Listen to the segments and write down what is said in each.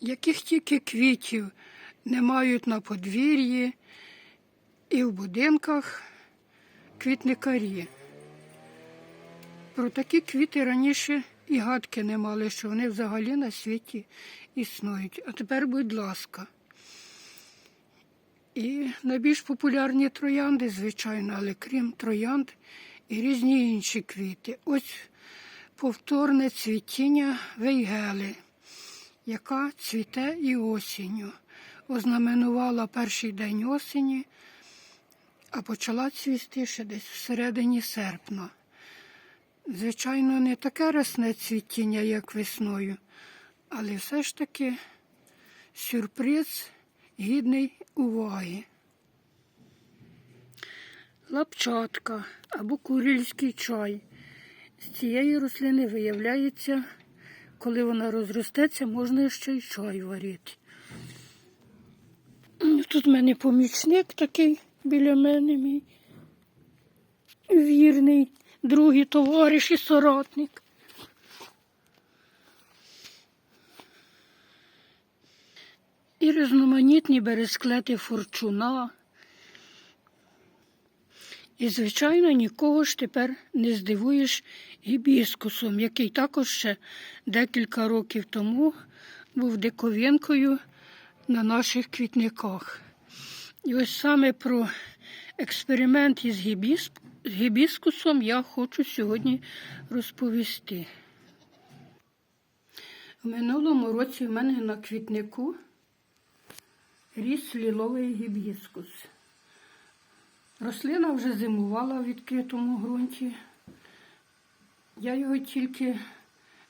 яких тільки квітів не мають на подвір'ї і в будинках квітникарі. Про такі квіти раніше і гадки не мали, що вони взагалі на світі існують. А тепер, будь ласка. І найбільш популярні троянди, звичайно, але крім троянд і різні інші квіти. Ось повторне цвітіння вейгели, яка цвіте і осінню. Ознаменувала перший день осені, а почала цвісти ще десь всередині серпня. Звичайно, не таке рясне цвітіння, як весною, але все ж таки сюрприз гідний уваги. Лапчатка або курильський чай. З цієї рослини виявляється, коли вона розростеться, можна ще й чай варити. Тут в мене помічник такий біля мене, мій вірний, другий товариш і соратник. І різноманітні бересклети форчуна. І, звичайно, нікого ж тепер не здивуєш гібіскусом, який також ще декілька років тому був диковинкою на наших квітниках. І ось саме про експеримент із гібіс- гібіскусом я хочу сьогодні розповісти. В минулому році в мене на квітнику ріс ліловий гібіскус. Рослина вже зимувала в відкритому ґрунті. Я його тільки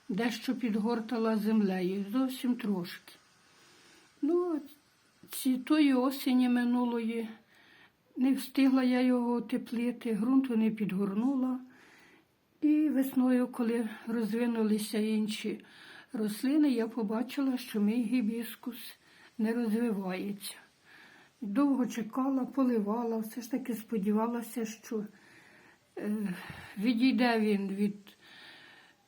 дещо підгортала землею, зовсім трошки. Ну, ці тої осені минулої не встигла я його утеплити, ґрунту не підгорнула. І весною, коли розвинулися інші рослини, я побачила, що мій гібіскус не розвивається. Довго чекала, поливала, все ж таки сподівалася, що е, відійде він від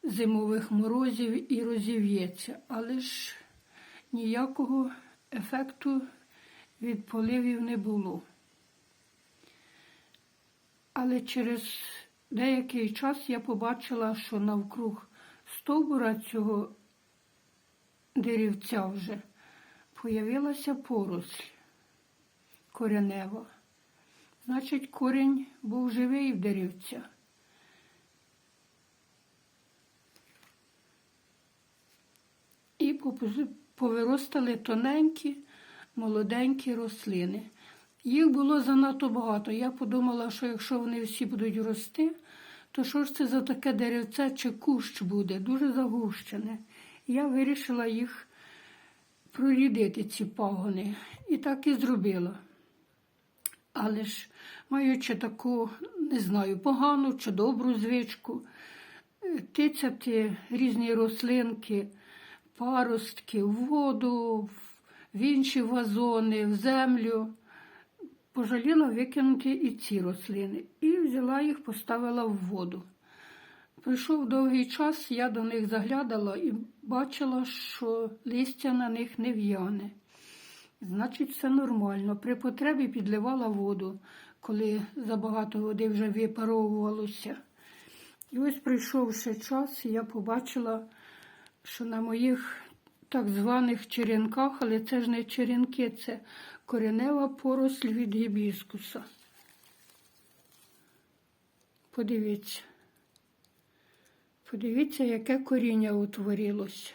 зимових морозів і розів'ється, але ж ніякого ефекту від поливів не було. Але через деякий час я побачила, що навкруг стовбура цього деревця вже появилася поросль коренева. Значить, корінь був живий в деревця. І повиростали тоненькі, молоденькі рослини. Їх було занадто багато. Я подумала, що якщо вони всі будуть рости, то що ж це за таке деревце чи кущ буде, дуже загущене. Я вирішила їх прорідити, ці пагони, і так і зробила. Але ж, маючи таку, не знаю, погану чи добру звичку, е, тицяти різні рослинки, паростки в воду, в інші вазони, в землю, пожаліла викинути і ці рослини. І взяла їх, поставила в воду. Пройшов довгий час, я до них заглядала і бачила, що листя на них не в'яне. Значить, все нормально. При потребі підливала воду, коли забагато води вже випаровувалося. І ось прийшов ще час, я побачила, що на моїх так званих черенках, але це ж не черенки, це коренева поросль від гібіскуса. Подивіться. Подивіться, яке коріння утворилось.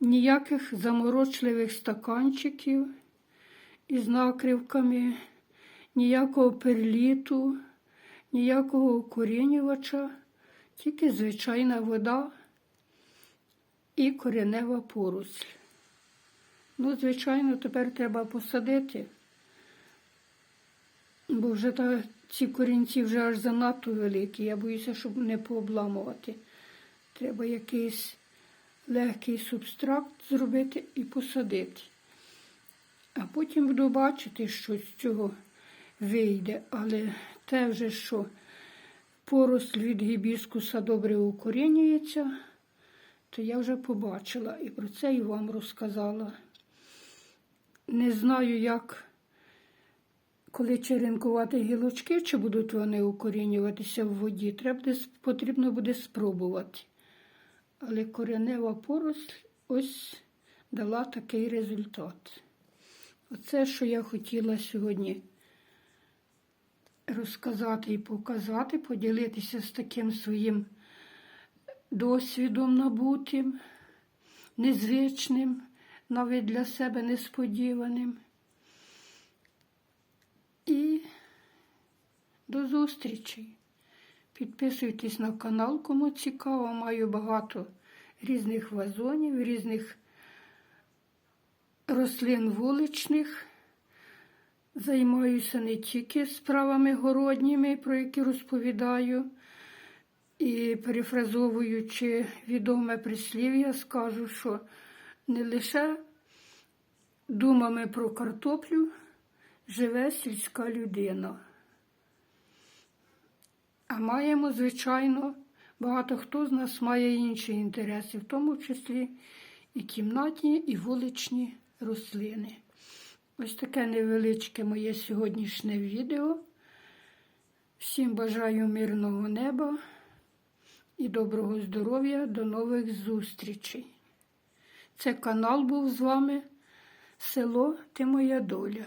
Ніяких заморочливих стаканчиків із накривками, ніякого перліту, ніякого укорінювача, тільки звичайна вода і коренева поросль. Ну, звичайно, тепер треба посадити, бо вже та, ці корінці вже аж занадто великі. Я боюся, щоб не пообламувати. Треба якийсь легкий субстракт зробити і посадити. А потім буду бачити, що з цього вийде. Але те вже, що поросль від гібіскуса добре укорінюється, то я вже побачила і про це і вам розказала. Не знаю, як, коли черенкувати гілочки, чи будуть вони укорінюватися в воді, треба потрібно буде спробувати. Але коренева поросль ось дала такий результат. Оце, що я хотіла сьогодні розказати і показати, поділитися з таким своїм досвідом набутим, незвичним, навіть для себе несподіваним. І до зустрічі. Підписуйтесь на канал, кому цікаво. Маю багато різних вазонів, різних рослин вуличних. Займаюся не тільки справами городніми, про які розповідаю. І перефразовуючи відоме прислів'я, скажу, що не лише думами про картоплю живе сільська людина. А маємо, звичайно, багато хто з нас має інші інтереси, в тому числі і кімнатні, і вуличні рослини. Ось таке невеличке моє сьогоднішнє відео. Всім бажаю мирного неба і доброго здоров'я. До нових зустрічей. Це канал був з вами Село Ти моя доля.